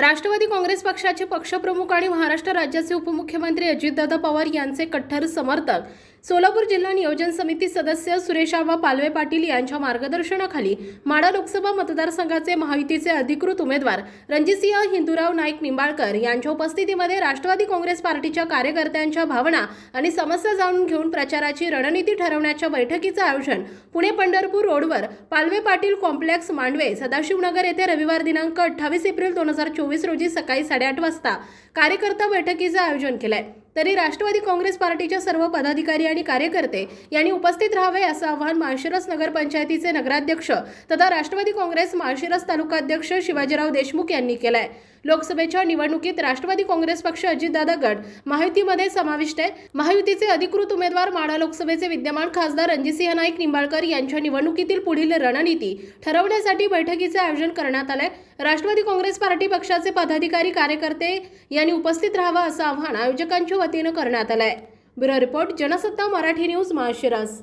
राष्ट्रवादी काँग्रेस पक्षाचे पक्षप्रमुख आणि महाराष्ट्र राज्याचे उपमुख्यमंत्री अजितदादा पवार यांचे कट्टर समर्थक सोलापूर जिल्हा नियोजन समिती सदस्य सुरेशाबा पालवे पाटील यांच्या मार्गदर्शनाखाली माडा लोकसभा मतदारसंघाचे महायुतीचे अधिकृत उमेदवार रणजितसिंह हिंदूराव नाईक निंबाळकर यांच्या उपस्थितीमध्ये राष्ट्रवादी काँग्रेस पार्टीच्या कार्यकर्त्यांच्या भावना आणि समस्या जाणून घेऊन प्रचाराची रणनीती ठरवण्याच्या बैठकीचं आयोजन पुणे पंढरपूर रोडवर पालवे पाटील कॉम्प्लेक्स मांडवे सदाशिवनगर येथे रविवार दिनांक अठ्ठावीस एप्रिल दोन हजार चोवीस रोजी सकाळी साडेआठ वाजता कार्यकर्ता बैठकीचं आयोजन केलंय. तरी राष्ट्रवादी काँग्रेस पार्टीच्या सर्व पदाधिकारी आणि कार्यकर्ते यांनी उपस्थित राहावे असं आवाहन माळशिरस नगरपंचायतीचे नगराध्यक्ष तथा राष्ट्रवादी काँग्रेस माळशिरस तालुकाध्यक्ष शिवाजीराव देशमुख यांनी केलाय. लोकसभेच्या निवडणुकीत राष्ट्रवादी काँग्रेस पक्ष अजितदादा गट महायुतीमध्ये समाविष्ट आहे. महायुतीचे अधिकृत उमेदवार माढा लोकसभेचे विद्यमान खासदार रणजितसिंह नाईक निंबाळकर यांच्या निवडणुकीतील पुढील रणनीती ठरवण्यासाठी बैठकीचे आयोजन करण्यात आलंय. राष्ट्रवादी काँग्रेस पार्टी पक्षाचे पदाधिकारी कार्यकर्ते यांनी उपस्थित राहावं असं आवाहन आयोजकांच्या वतीनं करण्यात आलंय. Bureau report Jansatta Marathi news Malshiras